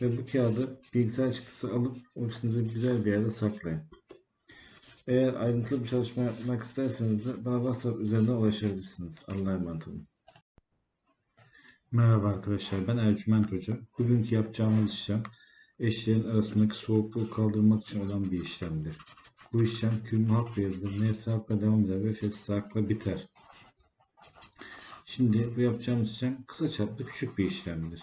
Ve bu kağıdı bilgisayar çıktısı alıp ofisinizde güzel bir yerde saklayın. Eğer ayrıntılı bir çalışma yapmak isterseniz de bana WhatsApp üzerinden ulaşabilirsiniz. Allah'a emanet olun. Merhaba arkadaşlar, ben Ercüment Hoca. Bugünkü yapacağımız işlem eşlerin arasındaki soğukluğu kaldırmak için olan bir işlemdir. Bu işlem külmü hak beyazdır, nefsi hakla devam eder ve fesli hakla biter. Şimdi bu yapacağımız işlem kısa çaplı küçük bir işlemdir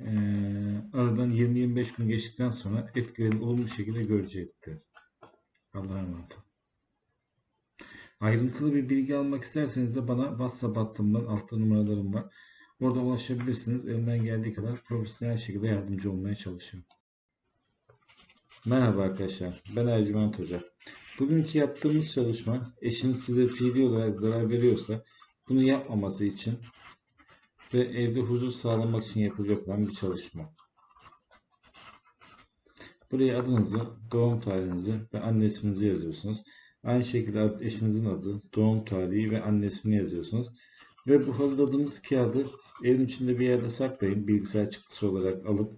Ee, aradan 20-25 gün geçtikten sonra etkilerini olumlu şekilde görecektir. Allah'a emanet. Ayrıntılı bir bilgi almak isterseniz de bana WhatsApp hattımdan altta numaralarım var. Orada ulaşabilirsiniz. Elimden geldiği kadar profesyonel şekilde yardımcı olmaya çalışıyorum. Merhaba arkadaşlar. Ben Ercüment Hoca. Bugünkü yaptığımız çalışma eşiniz size fiili olarak zarar veriyorsa bunu yapmaması için ve evde huzur sağlamak için yapılacak olan bir çalışma. Buraya adınızı, doğum tarihinizi ve anne isminizi yazıyorsunuz. Aynı şekilde eşinizin adı, doğum tarihi ve anne ismini yazıyorsunuz. Ve bu hazırladığımız kağıdı evin içinde bir yerde saklayın. Bilgisayar çıktısı olarak alıp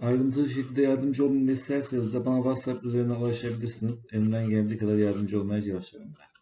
ayrıntılı şekilde yardımcı olmamı isterseniz de bana WhatsApp üzerinden ulaşabilirsiniz. Elimden geldiği kadar yardımcı olmaya çalışıyorum ben.